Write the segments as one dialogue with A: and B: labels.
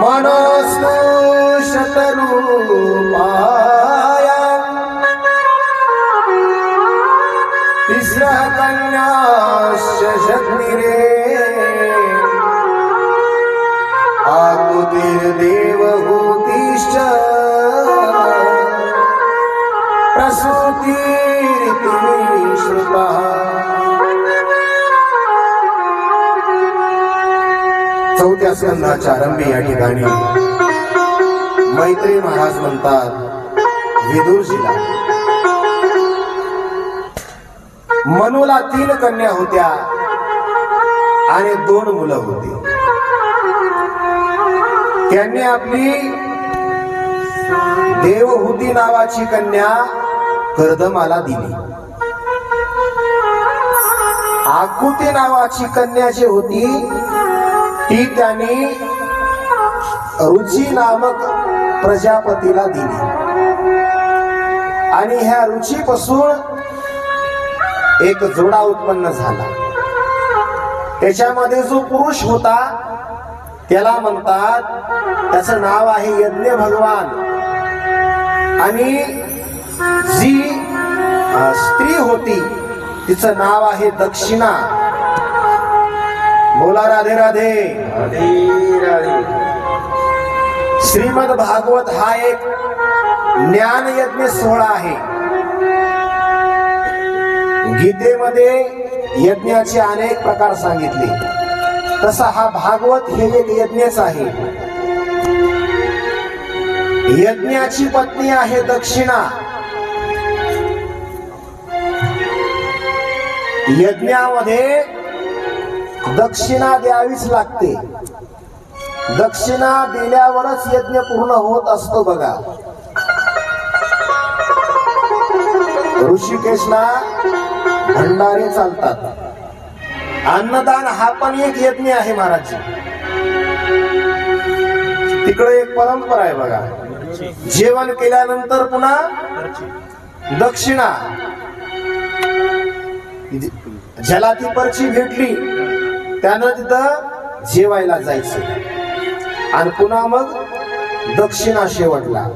A: મનસ્તુ શતરૂપાયા તિસ્ર કન્યા શક્તિ રે चौथ्या स्कंदाच्या आरंभी या ठिकाणी मैत्री महाराज म्हणतात विदुरजीला. मनुला तीन कन्या होत्या आणि दोन मुलं होती. त्यांनी आपली देवहूती नावाची कन्या कर्दमाला दिली. आकुती नावाची कन्या जी होती ती त्यांनी रुची नामक प्रजापतीला दिली. आणि ह्या रुचीपासून एक जोडा उत्पन्न झाला. त्याच्यामध्ये जो पुरुष होता त्याला म्हणतात त्याचं नाव आहे यज्ञ भगवान. आणि जी स्त्री होती तिचं नाव आहे दक्षिणा. बोला राधे राधे. श्रीमद भागवत हा एक ज्ञान यज्ञ सोहळा आहे. गीतेमध्ये यज्ञाचे अनेक प्रकार सांगितले. तसा हा भागवत हे एक यज्ञच आहे. यज्ञाची पत्नी आहे दक्षिणा. यज्ञामध्ये दक्षिणा द्यावीच लागते. दक्षिणा दिल्यावरच यज्ञ पूर्ण होत असतो बघा. ऋषिकेशला भंडारे चालतात. अन्नदान हा पण एक यज्ञ आहे महाराज तिकडे एक परंपरा आहे बघा. जेवण केल्यानंतर पुन्हा दक्षिणा. ज्याला ती पर्ची भेटली त्यानं तिथं जेवायला जायचं. आणि पुन्हा मग दक्षिणा शेवटला.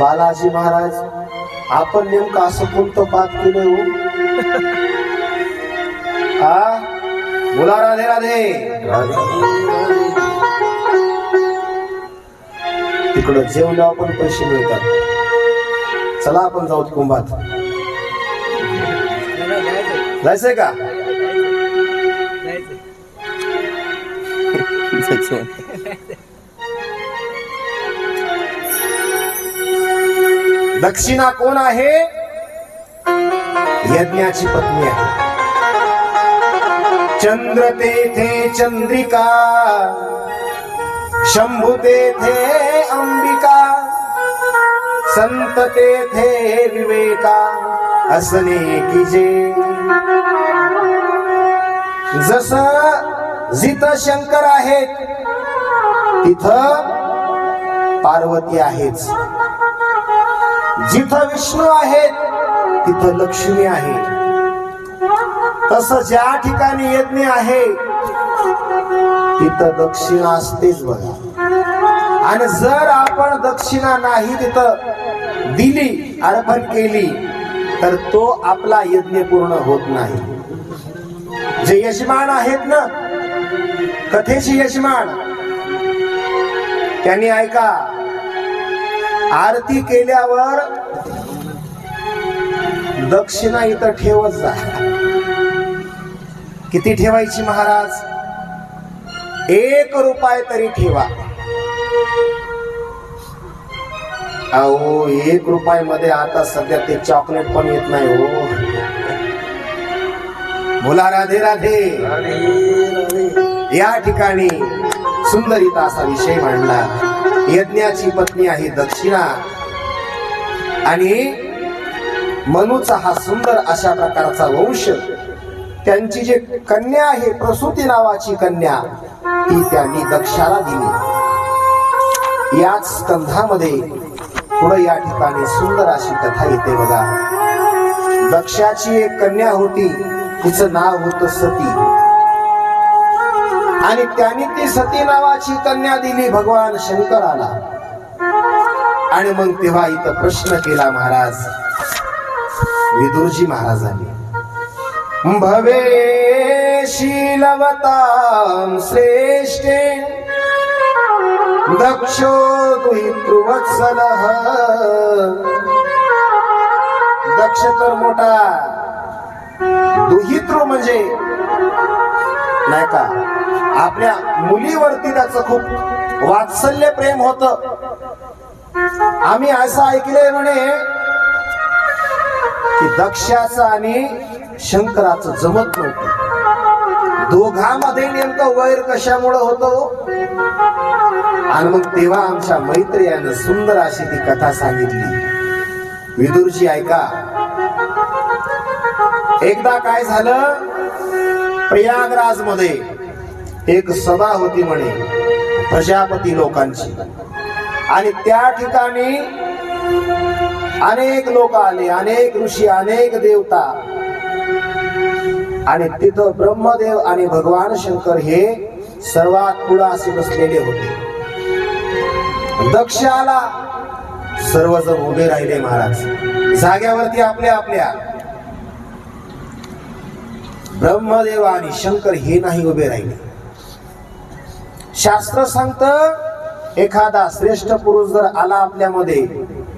A: बालाजी महाराज आपण नेमकं असं कोणतं पाप केलं हो? हा बोला राधे राधे. तिकडं जेवल्यावर पण पैसे मिळतात. चला आपण जाऊ कुंभात. जायचंय का? दक्षिणा कोण आहे? यज्ञाची पत्नी आहे. चंद्र तेथे चंद्रिका शंभू तेथे अंबिका संत तेथे विवेका असणे की जे. जस जिथ शंकर आहेत तिथं पार्वती आहेच. जिथं विष्णू आहेत तिथं लक्ष्मी आहे. तस ज्या ठिकाणी यज्ञ आहे तिथं दक्षिणा असतेच बघा. आणि जर आपण दक्षिणा नाही तिथं दिली अर्पण केली तर तो आपला यज्ञ पूर्ण होत नाही. जे यजमान आहेत ना कथेचे यजमान त्यांनी ऐका. आरती केल्यावर दक्षिणा इथं ठेवत जा. किती ठेवायची महाराज? एक रुपये तरी ठेवा. अहो एक रुपये मध्ये आता सध्या ते चॉकलेट पण येत नाही हो. बोला राधे राधे. या ठिकाणी सुंदरिता असा विषय मांडला. यज्ञाची पत्नी आहे दक्षिणा. आणि मनूचा हा सुंदर अशा प्रकारचा वंश त्यांची जे कन्या आहे प्रसूती नावाची कन्या ती त्यांनी दक्षाला दिली. याच स्कंधामध्ये पुढे या ठिकाणी सुंदर अशी कथा येते बघा. दक्षाची एक कन्या होती तिचं नाव होतं सती. आणि त्यांनी ती सती नावाची कन्या दिली भगवान शंकराला. आणि मग तेव्हा इथं प्रश्न केला महाराज. विदुरजी महाराजांनी भवे शीलवतां श्रेष्ठे दक्षो दुहितृवत्सलः दक्ष तर मोठा. दुहितृ म्हणजे नाही का आपल्या मुलीवरती त्याचं खूप वात्सल्य प्रेम होत. आम्ही असं ऐकलंय म्हणे की दक्षाचं आणि शंकराचं जमत नव्हतं. दोघांमध्ये नेमकं वैर कशामुळं होतो? आणि मग तेव्हा आमच्या मैत्रियानं सुंदर अशी ती कथा सांगितली. विदुरजी ऐका. एकदा काय झालं? प्रयागराजमध्ये एक सभा होती म्हणे प्रजापती लोकांची. आणि त्या ठिकाणी अनेक लोक आले अनेक ऋषी अनेक देवता. आणि तिथं ब्रह्मदेव आणि भगवान शंकर हे सर्वात पुढे असे बसलेले होते. दक्ष आला सर्वजण उभे राहिले महाराज. जाग्यावरती आपल्या आपल्या. ब्रह्मदेव आणि शंकर हे नाही उभे राहिले. शास्त्र सांगत एखादा श्रेष्ठ पुरुष जर आला आपल्यामध्ये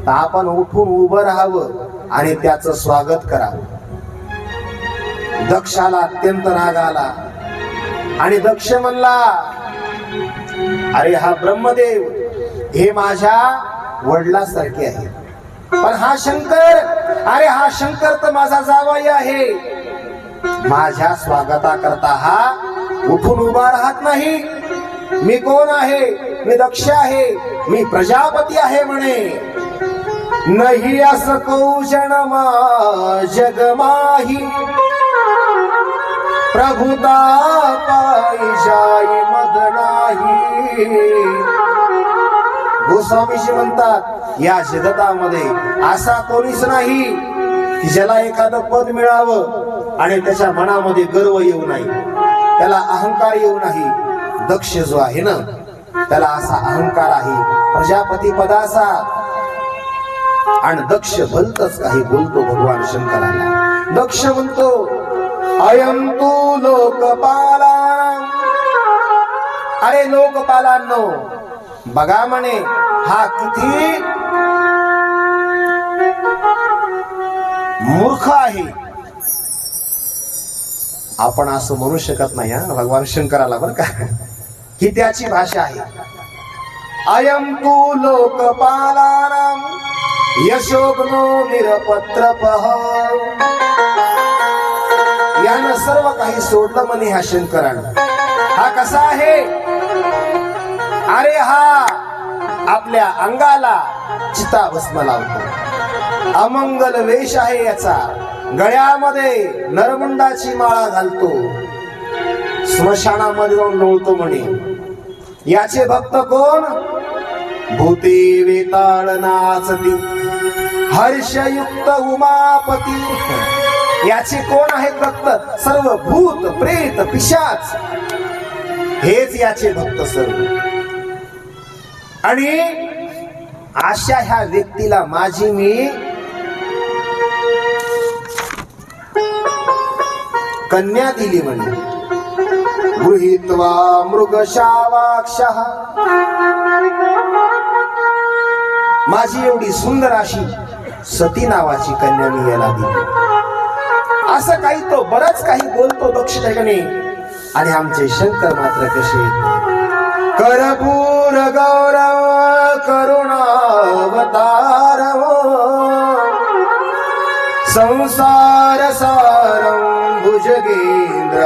A: तर आपण उठून उभं राहावं आणि त्याचं स्वागत करावं. दक्षाला अत्यंत राग आला. आणि दक्ष म्हणला अरे हा ब्रह्मदेव हे माझ्या वडिलासारखे आहे पण हा शंकर अरे हा शंकर तर माझा जावाई आहे. माझ्या स्वागता करता हा उठून उभा राहत नाही. मी कोण आहे? मी दक्ष आहे. मी प्रजापती आहे म्हणे. नाही असं कौशण जगमाही प्रभुता पाई जाई मद नाही. हो गोस्वामीजी म्हणतात या जगतामध्ये असा कोणीच नाही की ज्याला एखादं पद मिळावं आणि त्याच्या मनामध्ये गर्व येऊ नाही. त्याला अहंकार येऊ नाही. दक्ष जो आहे ना त्याला असा अहंकार आहे. प्रजापती पदाचा आणि दक्ष भलतच काही बोलतो भगवान शंकराला. दक्ष म्हणतो अयम तू लोकपाला. अरे लोकपालांनो बघा म्हणे हा किती मूर्ख आहे. आपण असं म्हणू शकत नाही हा भगवान शंकराला बर का? ही त्याची भाषा आहे. अयम तू लोकपालानाम यशोग्नो निरपत्र यानं सर्व काही सोडलं म्हणे ह्या शंकरानं. हा कसा आहे? अरे हा आपल्या अंगाला चिता भस्म लावतो. अमंगल वेश आहे याचा. गळ्यामध्ये नरमुंडाची माळा घालतो. स्मशानामध्ये जाऊन लोळतो म्हणे. याचे भक्त कोण? भूते वेताळ नाचती. हर्षयुक्त उमापती. याचे कोण आहेत भक्त? सर्व भूत प्रेत पिशाच. हेच याचे भक्त सर्व. आणि अशा ह्या व्यक्तीला माझी मी कन्या दिली म्हणे. गृहीत्वा मृगशावाक्ष। माझी एवढी सुंदर अशी सती नावाची कन्या मी याला दिली. असं काही तो बराच काही बोलतो दक्ष ठिकाणी आणि आमचे शंकर मात्र कसे करपूर गौरव करुणावतार हो. संसार सारं भुजगेंद्र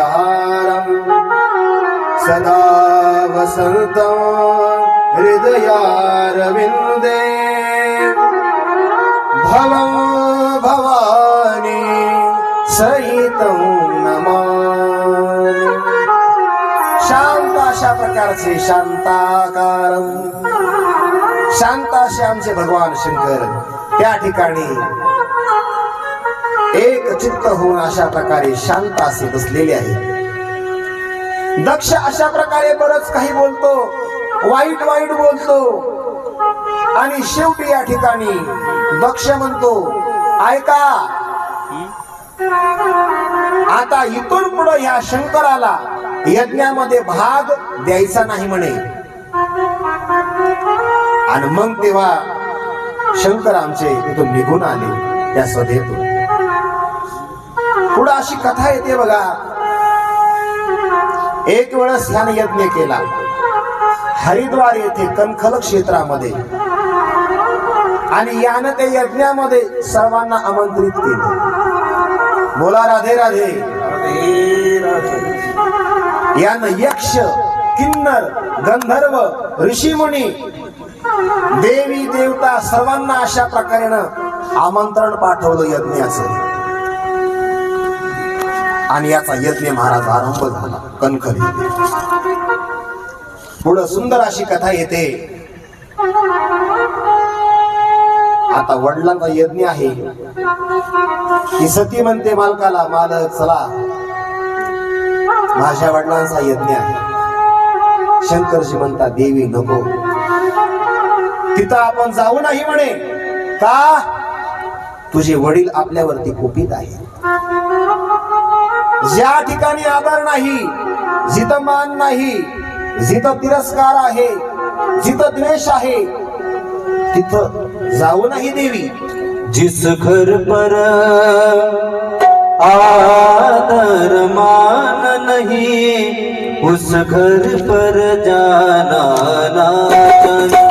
A: सदा वसंत हृदयारविन्दे भवं भवानी सहितं नमा। शांत अशा प्रकारचे शांताकारम शांत असे आमचे भगवान शंकर त्या ठिकाणी एक चित्त होऊन अशा प्रकारे शांत असे बसलेले आहे दक्ष अशा प्रकारे बरच काही बोलतो. वाईट वाईट बोलतो. आणि शेवटी या ठिकाणी दक्ष म्हणतो ऐका आता इथून पुढे ह्या शंकराला यज्ञामध्ये भाग द्यायचा नाही म्हणे. आणि मग तेव्हा शंकर आमचे तिथून निघून आले त्या सभेतून. पुढे अशी कथा येते बघा. एक वेळेस ह्याने यज्ञ केला. हरिद्वार येथे कणखल क्षेत्रामध्ये. आणि यानं ते यज्ञामध्ये सर्वांना आमंत्रित केलं. बोला राधे राधे. यानं यक्ष किन्नर गंधर्व ऋषीमुनी देवी देवता सर्वांना अशा प्रकारेनं आमंत्रण पाठवलं यज्ञाचं. आणि याचा यज्ञ महाराज आरंभ झाला कणखल पुढं सुंदर अशी कथा येते. आता वडिलांचा यज्ञ आहे. ती सती म्हणते मालकाला मालक चला. माझ्या वडिलांचा यज्ञ आहे. शंकरजी म्हणता देवी नको. तिथं आपण जाऊ नाही म्हणे. का? तुझे वडील आपल्यावरती कुपित आहे ज्या ठिकाणी आदर नाही जिथं मान नाही जिथं तिरस्कार आहे जिथं द्वेष आहे तिथं जाऊ नाही देवी.
B: जिस घर पर आदर मान नहीं उस घर पर जाना ना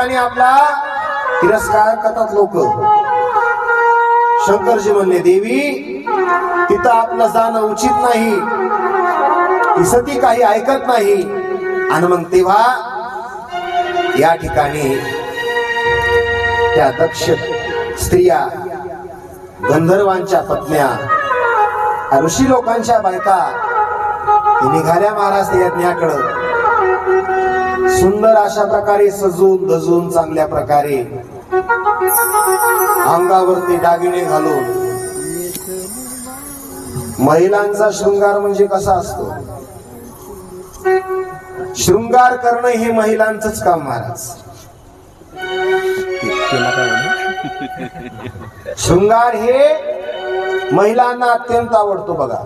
A: ठिकाणी आपला तिरस्कार करतात लोक. शंकरजी म्हणले देवी तिथं आपलं जाणं उचित नाही. ती सती काही ऐकत नाही. आणि मग तेव्हा या ठिकाणी त्या दक्ष स्त्रिया गंधर्वांच्या पत्न्या ऋषी लोकांच्या बायका निघाल्या महाराज यज्ञाकडं. सुंदर अशा प्रकारे सजून धजून चांगल्या प्रकारे अंगावरती दागिने घालून. महिलांचा शृंगार म्हणजे कसा असतो? शृंगार करणं हे महिलांचंच काम महाराज. शृंगार हे महिलांना अत्यंत आवडतो बघा.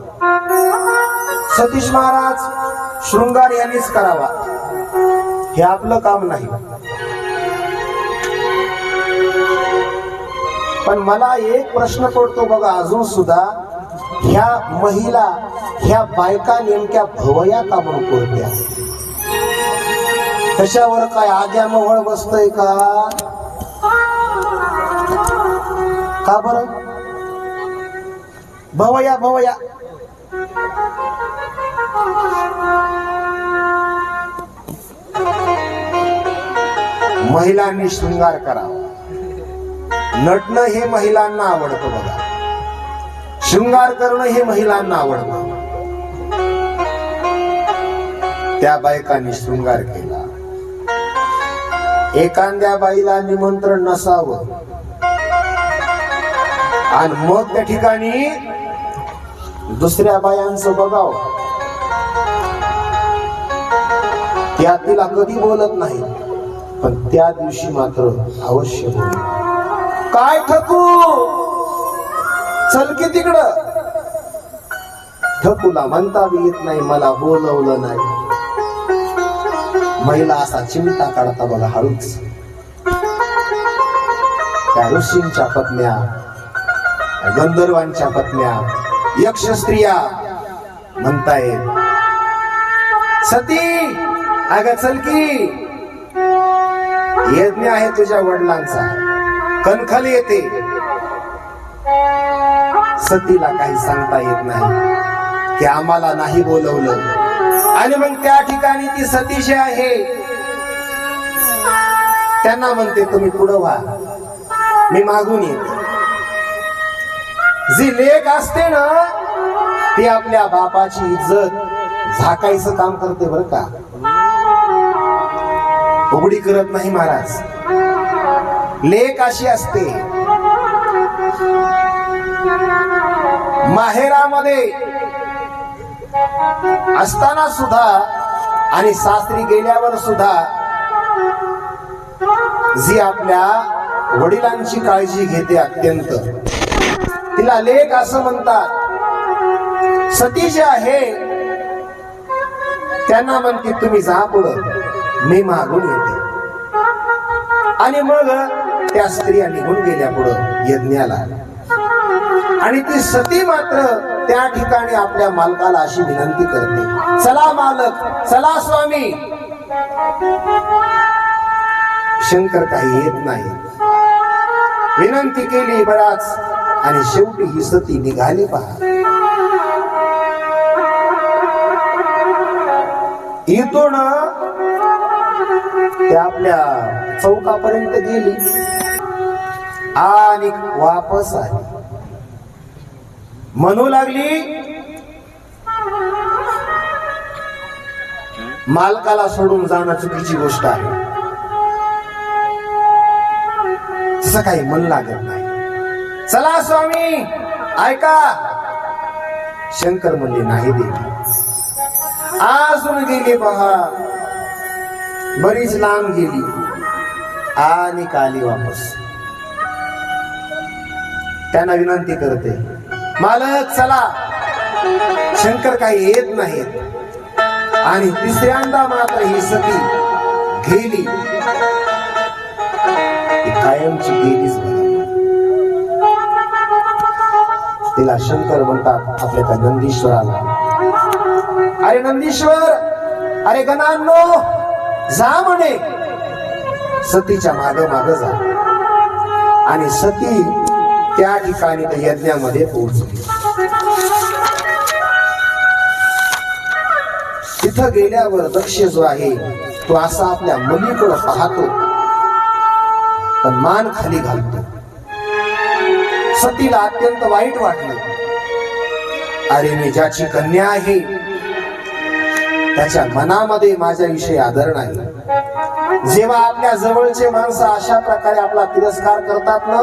A: सतीश महाराज शृंगार यांनीच करावा. हे आपलं काम नाही. पण मला एक प्रश्न पडतो बघा अजून सुद्धा. ह्या महिला ह्या बायका नेमक्या भवया का म्हणून कोणत्या कशावर काय आग्या मोहळ बसतय का? का बर? भवया भवया. महिलांनी शृंगार करावा. नटणं हे महिलांना आवडतं बघा. शृंगार करणं हे महिलांना आवडतं. त्या बायकांनी शृंगार केला. एखाद्या बाईला निमंत्रण नसावं. आणि मग त्या ठिकाणी दुसऱ्या बायांचं बघावं. त्या तिला कधी बोलत नाही पण त्या दिवशी मात्र अवश्य बोल. काय ठकू? चल की तिकडं. ठकूला म्हणता बी येत नाही मला बोलवलं नाही. महिला असा चिमटा काढता बघा हळूच. त्या ऋषींच्या पत्न्या गंधर्वांच्या पत्न्या यक्ष स्त्रिया म्हणतायत सती! अग चल की. यज्ञ आहे तुझ्या वडिलांचा. कणखल येते. सतीला काही सांगता येत नाही. की आम्हाला नाही बोलवलं. आणि मग त्या ठिकाणी ती सतीशी आहे त्यांना म्हणते तुम्ही पुढं व्हा. मी मागून येते जी लेख असते ना ती आपल्या बापाची इज्जत झाकायचं काम करते बर का? उघडी करत नाही महाराज. लेख अशी असते माहेरामध्ये असताना सुद्धा आणि सासरी गेल्यावर सुद्धा जी आपल्या वडिलांची काळजी घेते अत्यंत. तिला लेख असं म्हणतात सती जे आहे त्यांना म्हणते तुम्ही जा पुढं. मी मागून येते. आणि मग त्या स्त्रिया निघून गेल्या पुढं यज्ञाला. आणि ती सती मात्र त्या ठिकाणी आपल्या मालकाला अशी विनंती करते. चला मालक चला स्वामी. शंकर काही येत नाही. विनंती केली बराच. आणि शेवटी ही सती निघाली पहा. इथून त्या आपल्या चौकापर्यंत गेली आणि वापस आली. म्हणू लागली मालकाला सोडून जाणं चुकीची गोष्ट आहे. तसं काही मन लागत नाही. चला स्वामी ऐका. शंकर म्हणले नाही देवी. अजून गेले पहा बरीच लांब गेली आणि काली वापस. त्यांना विनंती करते मालक चला. शंकर काही येत नाहीत. आणि तिसऱ्यांदा मात्र ही सती गेली. कायमची गेलीच तिला शंकर म्हणतात आपल्या त्या नंदीश्वराला. अरे नंदीश्वर! अरे गणांनो! जा म्हणे. सतीच्या माग माग जा. आणि सती त्या ठिकाणी यज्ञामध्ये पोहोचली. तिथं गेल्यावर दक्ष जो आहे तो असा आपल्या मुलीकडं पाहतो. पण मान खाली घालतो. सतीला अत्यंत वाईट वाटलं. अरे मी ज्याची कन्या आहे त्याच्या मनामध्ये माझ्याविषयी आदर नाही जेव्हा आपल्या जवळचे माणसं अशा प्रकारे आपला तिरस्कार करतात ना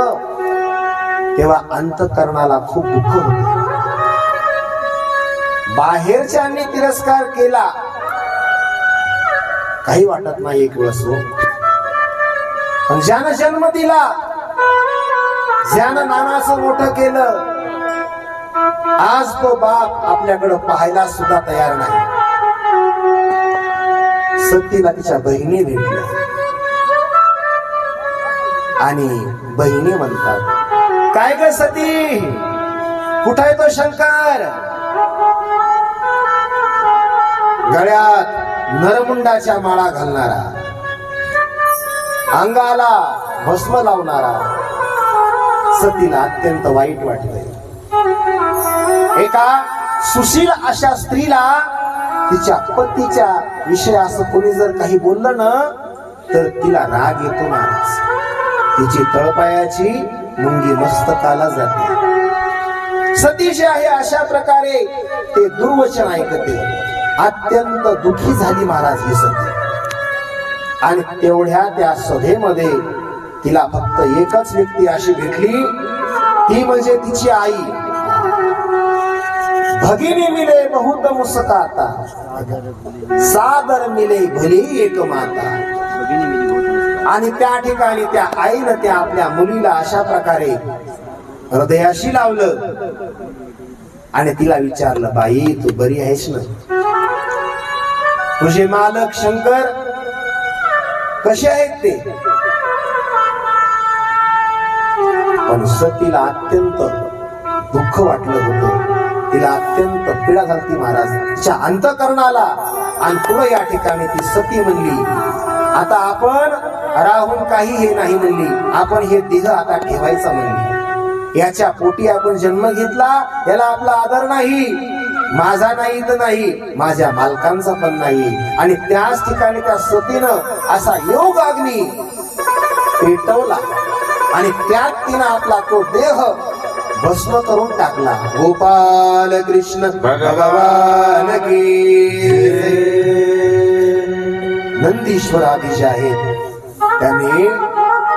A: तेव्हा अंतकरणाला खूप दुःख होते. बाहेरच्यांनी तिरस्कार केला काही वाटत नाही एक वेळ हो. पण ज्यानं जन्म दिला ज्यानं नानाचं मोठं केलं आज तो बाप आपल्याकडे पाहायला सुद्धा तयार नाही. सतीला तिच्या बहिणी भेटल्या आणि बहिणी म्हणतात काय ग सती? कुठं आहे तो शंकर? गळ्यात नरमुंडाच्या माळा घालणारा अंगाला भस्म लावणारा सतीला अत्यंत वाईट वाटलंय. एका सुशील अशा स्त्रीला तिच्या पतीच्या विषयी असं कोणी जर काही बोललं ना तर तिला राग येतो महाराज तिची तळपायाची मुंगी मस्तकाला जाते. सती जे आहे अशा प्रकारे ते दुर्वचन ऐकते. अत्यंत दुखी झाली महाराज ही सती. आणि तेवढ्या त्या सभेमध्ये तिला फक्त एकच व्यक्ती अशी भेटली. ती म्हणजे तिची आई. भगिनी मिले बहुत मुस्काता। सादर मिले भली एक माता। आणि त्या ठिकाणी त्या आईनं त्या आपल्या मुलीला अशा प्रकारे हृदयाशी लावलं. आणि तिला विचारलं बाई तू बरी आहेस ना? तुझे मालक शंकर कसे आहेत ते? पण सतीला अत्यंत दुःख वाटलं होतं. तिला अत्यंत पीडा झाली महाराज तिच्या अंतकरणाला. आणि पुढे या ठिकाणी ती सती म्हणली आता आपण राहून काही हे नाही म्हणली. आपण हे देह आता ठेवायचा म्हणली. याच्या पोटी आपण जन्म घेतला याला आपला आदर नाही. माझा नाही तर नाही माझ्या मालकांचा पण नाही. आणि त्याच ठिकाणी त्या सतीनं असा योग अग्नी पेटवला. आणि त्यात तिनं आपला तो देह भस्म करून टाकला. गोपाल कृष्ण भगवान की नंदीश्वर आधी जे आहेत त्याने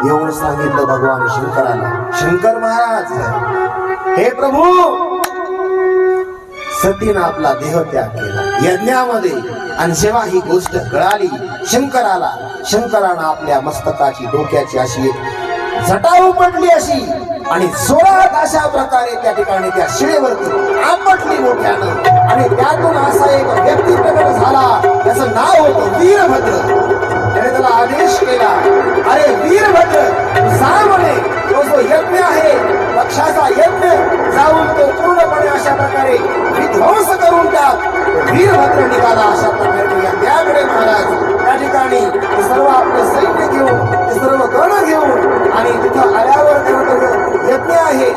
A: येऊन सांगितलं भगवान शंकराला. शंकर महाराज हे प्रभू सतीनं आपला देह त्याग केला. यज्ञामध्ये आणि जेव्हा ही गोष्ट कळाली शंकराला शंकरानं आपल्या मस्तकाची डोक्याची अशी एक जटा उपटली अशी. आणि जोरात अशा प्रकारे त्या ठिकाणी त्या शिळेवरती आपटली मोठ्यानं. आणि त्यातून असा एक व्यक्ती प्रकट झाला. त्याचं नाव होतं वीरभद्र. त्याने त्याला आदेश केला अरे वीरभद्र जा म्हणे. तो जो यज्ञ आहे पक्षाचा यज्ञ जाऊन तो पूर्णपणे अशा प्रकारे विध्वंस करून टाक. वीरभद्र निघाला अशा प्रकारे त्याकडे यज्ञाकडे महाराज. त्या ठिकाणी सर्व आपलं सैन्य घेऊन सर्व गण घेऊन आणि तिथं आल्यावर आहे.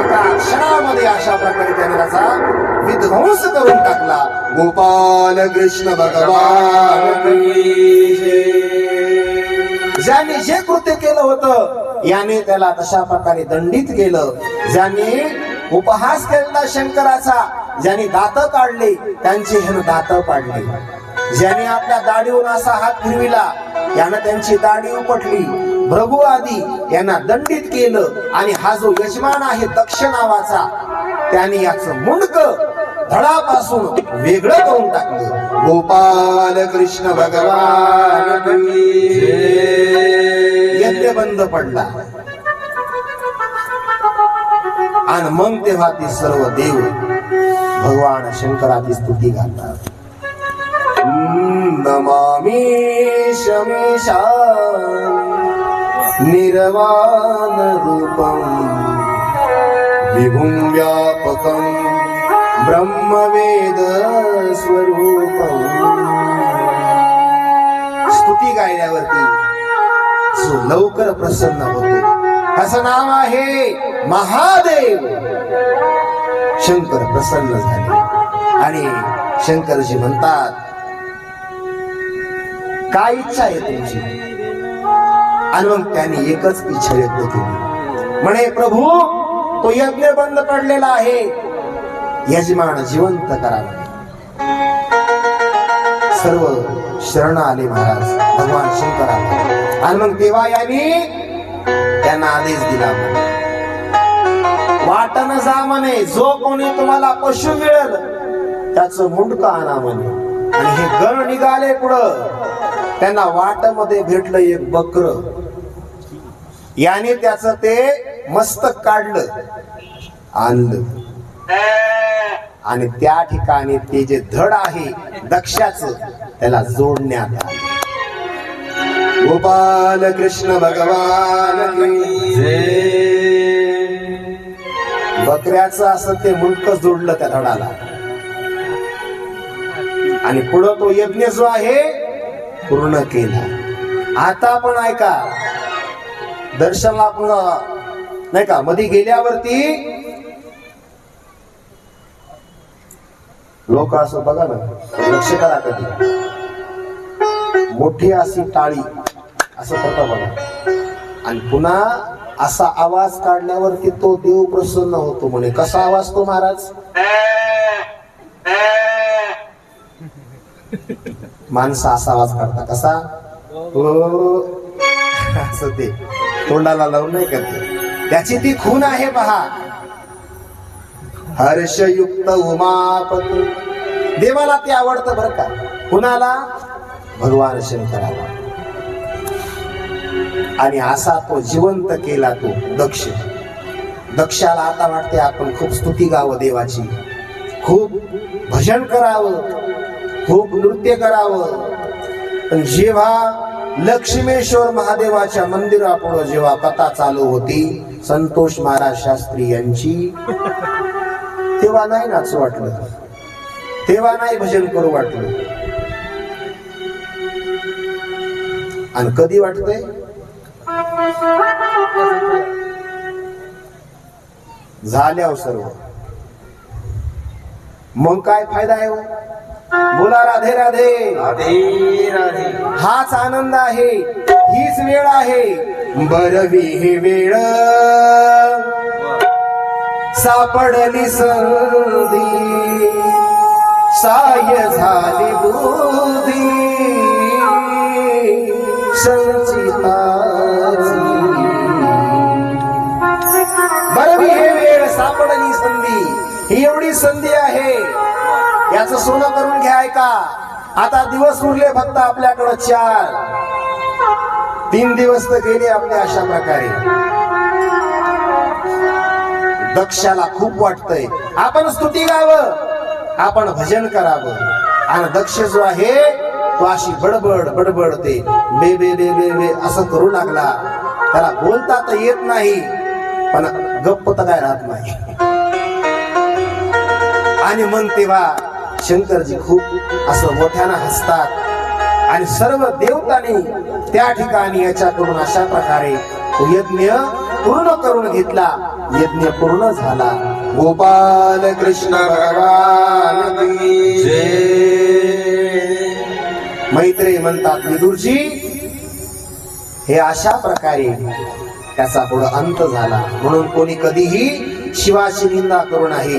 A: एका क्षणामध्ये अशा प्रकारे त्याने त्याचा विध्वंस करून टाकला. गोपाल कृष्ण भगवान. ज्याने जे कृत्य केलं होतं याने त्याला तशा प्रकारे दंडित केलं. ज्याने उपहास केला शंकराचा ज्याने दात काढले त्यांचे ह्यानं दात पाडले. ज्याने आपल्या दाढीवर असा हात फिरविला यानं त्यांची दाढी उपटली. भ्रभू आदी यांना दंडित केलं. आणि हा जो यजमान आहे दक्ष नावाचा त्याने याचं मुंडक धडापासून वेगळं करून टाकलं. गोपाल कृष्ण भगवान यज्ञ बंद पडला. आणि मग तेव्हा ते सर्व देव भगवान शंकराची स्तुती घालतात. नमामि शमेशा निर्वाण रूपम्। विभुं व्यापकं ब्रह्मवेद स्वरूपम्। स्तुती गायल्यावरती सो लवकर प्रसन्न होतो। असं नाव आहे महादेव। शंकर प्रसन्न झाले। आणि शंकरजी म्हणतात काय इच्छा आहे तुमची? आणि मग त्यांनी एकच इच्छा व्यक्त केली. म्हणे प्रभू तो यज्ञ बंद पडलेला आहे. यजमान जिवंत करावा सर्व शरण आले महाराज भगवान शंकराला. आणि मग तेव्हा यांनी त्यांना आदेश दिला म्हणे. जा म्हणे जो कोणी तुम्हाला पशु मिळेल त्याचं मुंडक आणा म्हणे. आणि हे गण निघाले पुढं. त्यांना वाटमध्ये भेटलं एक बकर याने त्याच ते मस्तक काढलं आणलं. आणि त्या ठिकाणी ते जे धड आहे दक्षाच त्याला जोडण्यात आलं. गोपाल कृष्ण भगवान बकऱ्याचं असं ते मुलक जोडलं त्या धडाला. आणि पुढं तो यज्ञ जो आहे पूर्ण केला. आता पण ऐका दर्शनला आपण नाही का? मध्ये गेल्यावरती लोक असं बघा ना लक्ष करा कधी. मोठी अशी टाळी असं करता बघा. आणि पुन्हा असा आवाज काढल्यावरती तो देव प्रसन्न होतो म्हणे. कसा आवाज तो महाराज? माणसं असा आवाज काढता. कसा? हो. असं ते. तोंडाला लावून नाही करते त्याची ती खून आहे पहा. हर्षयुक्त उमापती. देवाला ते आवडतं बरं का. कुणाला? भगवान शंकराला. आणि असा तो जिवंत केला तो दक्ष. दक्षाला आता वाटते आपण खूप स्तुती गावं देवाची. खूप भजन करावं. खूप नृत्य करावं. पण जेव्हा लक्ष्मेश्वर महादेवाच्या मंदिरापुढं जेव्हा कथा चालू होती संतोष महाराज शास्त्री यांची तेव्हा नाही नाच वाटलं. तेव्हा नाही भजन करू वाटलं. आणि कधी वाटतंय? झाल्यावर सर्व. मग काय फायदा आहे हो? बोला राधे राधे.
B: राधे राधे.
A: हाच आनंद आहे. हीच वेळ आहे. बरवी ही वेळ. सापडली संधी साय झाली बुधी संचिताची बरवी हे वेळ सापडली संधी. ही एवढी संधी आहे. याचं सोनं करून घ्या ऐका. आता दिवस उरले फक्त आपल्याकडं चार. तीन दिवस तर गेले आपले अशा प्रकारे. दक्षाला खूप वाटतंय. आपण स्तुती गावं आपण भजन करावं. आणि दक्ष जो आहे तो अशी बडबड बडबडते बे बे बे बे बे असं करू लागला. त्याला बोलता तर येत नाही पण गप्प तर काय राहत नाही. आणि मग तेव्हा शंकरजी खूप असं मोठ्यानं हसतात. आणि सर्व देवतांनी त्या ठिकाणी याच्याकडून अशा प्रकारे यज्ञ पूर्ण करून घेतला. यज्ञ पूर्ण झाला. गोपाल कृष्ण भगवान मैत्री म्हणतात विदुरजी हे अशा प्रकारे त्याचा पुढे अंत झाला. म्हणून कोणी कधीही शिवाशी निंदा करू नाही